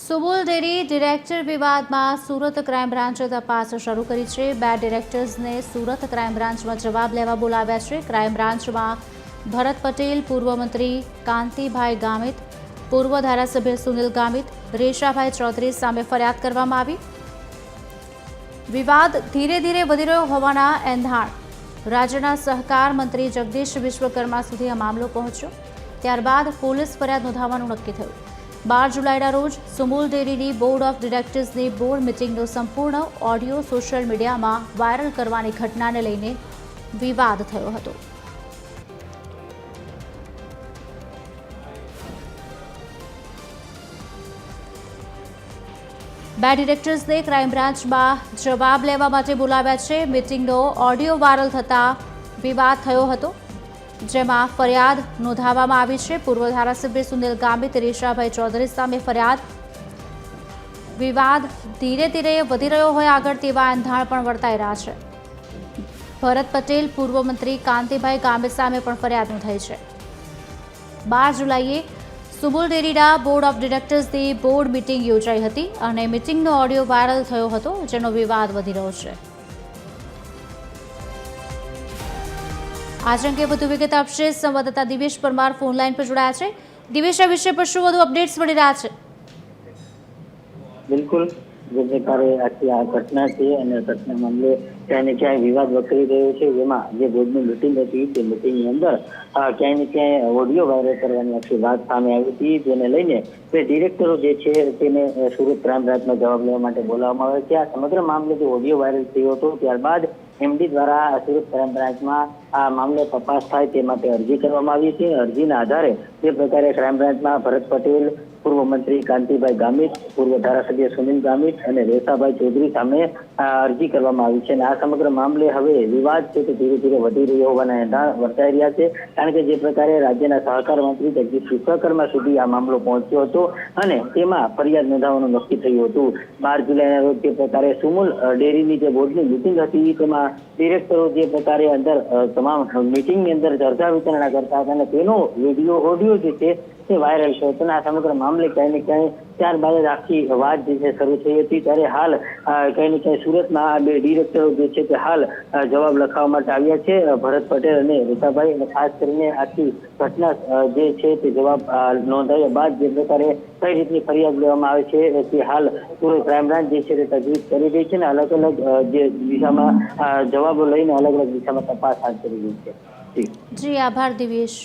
સુબુલ dairy director વિવાદમાં Surat crime બ્રાન્ચે તપાસ શરૂ કરી છે. બે ડિરેક્ટર્સને સુરત ક્રાઇમ બ્રાન્ચમાં જવાબ લેવા બોલાવ્યા છે. ક્રાઇમ બ્રાન્ચમાં ભરત પટેલ, પૂર્વ મંત્રી કાંતિભાઈ ગામિત, પૂર્વ ધારાસભ્ય સુનિલ ગામિત, રેશાભાઈ ચૌધરી સામે ફરિયાદ કરવામાં આવી. વિવાદ ધીરે ધીરે વધી રહ્યો હોવાના એંધાણ. રાજ્યના સહકાર મંત્રી જગદીશ વિશ્વકર્મા સુધી આ મામલો પહોંચ્યો. ત્યારબાદ પોલીસ ફરિયાદ નોંધાવવાનું નક્કી થયું. બાર જુલાઈના રોજ સુમુલ ડેરીની બોર્ડ ઓફ ડિરેક્ટર્સની બોર્ડ મિટિંગનો સંપૂર્ણ ઓડિયો સોશિયલ મીડિયામાં વાયરલ કરવાની ઘટનાને લઈને વિવાદ થયો હતો. બે ડિરેક્ટર્સને ક્રાઇમ બ્રાન્ચમાં જવાબ લેવા માટે બોલાવ્યા છે. મિટિંગનો ઓડિયો વાયરલ થતાં વિવાદ થયો હતો. જેમાં ફરિયાદ નોંધાવવામાં આવી છે. પૂર્વ ધારાસભ્ય સુનિલ ગામિત રેશાભાઈ ચૌધરી સામે ફરિયાદ. વિવાદ ધીરે ધીરે વધી રહ્યો હોય આગળ તેવા એંધાણ પણ વર્તાઈ રહ્યા છે. ભરત પટેલ, પૂર્વ મંત્રી કાંતિભાઈ ગામિત સામે પણ ફરિયાદ નોંધાઈ છે. બાર જુલાઈએ સુબુલ ડેરીડા બોર્ડ ઓફ ડિરેક્ટર્સની બોર્ડ મિટિંગ યોજાઈ હતી અને મિટિંગનો ઓડિયો વાયરલ થયો હતો, જેનો વિવાદ વધી રહ્યો છે. આજ અંગે વધુ વિગત આપશે સંવાદદાતા દિવેશ પરમાર ફોન લાઈન પર જોડાયા છે. દિવેશ, આ વિષય પર શું વધુ અપડેટ્સ મળી રહ્યા છે? બિલકુલ. જે પ્રકારે આખી આ ઘટના છે અને ઘટના મામલે ક્યાંય ને ક્યાંય વિવાદ વકરી રહ્યો છે. જેમાં જે બોર્ડની મિટિંગ હતી, તે મિટિંગની અંદર ક્યાંય ને ક્યાંય ઓડિયો વાયરલ કરવાની આખી વાત સામે આવી હતી, જેને લઈને તે ડિરેક્ટરો જે છે, તેને સુરત ક્રાઇમ બ્રાન્ચમાં જવાબ લેવા માટે બોલાવવામાં આવ્યો છે. આ સમગ્ર મામલે જે ઓડિયો વાયરલ થયો હતો, ત્યારબાદ એમડી દ્વારા સુરત ક્રાઇમ બ્રાન્ચમાં આ મામલે તપાસ થાય તે માટે અરજી કરવામાં આવી છે. અરજીના આધારે જે પ્રકારે ક્રાઇમ બ્રાન્ચમાં ભરત પટેલ પૂર્વ મંત્રી કાંતિભાઈ ગામિત, પૂર્વ ધારાસભ્ય સુનિલ ગામિત અને રેસાભાઈ ચૌધરી સામે અરજી કરવામાં આવી છે. અને આ સમગ્ર મામલે હવે વિવાદ છે તે ધીરે ધીરે વધી રહ્યો હોવાના એંધાણ વર્તાઈ રહ્યા છે. કારણ કે જે પ્રકારે રાજ્યના સહકાર મંત્રી જગદીશ વિશ્વકર્મા સુધી આ મામલો પહોંચ્યો હતો અને તેમાં ફરિયાદ નોંધાવવાનું નક્કી થયું હતું. બાર જુલાઈના રોજ જે પ્રકારે સુમુલ ડેરીની જે બોર્ડની મિટિંગ હતી, તેમાં ડિરેક્ટરો જે પ્રકારે અંદર તમામ મિટિંગની અંદર ચર્ચા વિચારણા કરતા હતા અને તેનો વીડિયો, ઓડિયો જે છે તે વાયરલ થયો હતો સમગ્ર મામલે ક્યાંય ને ક્યાંય ત્યારબાદ જ આખી વાત જે છે શરૂ થઈ હતી. ત્યારે હાલ ક્યાંય ને ક્યાંય સુરતના આ બે ડિરેક્ટરો જે છે તે હાલ જવાબ લખાવવા માટે આવ્યા છે. ભરત પટેલ અને રીતાભાઈ અને ખાસ કરીને આખી ઘટના જે છે તે જવાબ નોંધાવ્યા બાદ જે પ્રકારે કઈ રીતની ફરિયાદ લેવામાં આવે છે તે હાલ સુરત ક્રાઇમ બ્રાન્ચ જે છે તે તજવીજ કરી રહી છે અને અલગ અલગ જે દિશામાં જવાબો લઈને અલગ અલગ દિશામાં તપાસ હાથ ધરી રહી છે. જી, આભાર દિવેશ.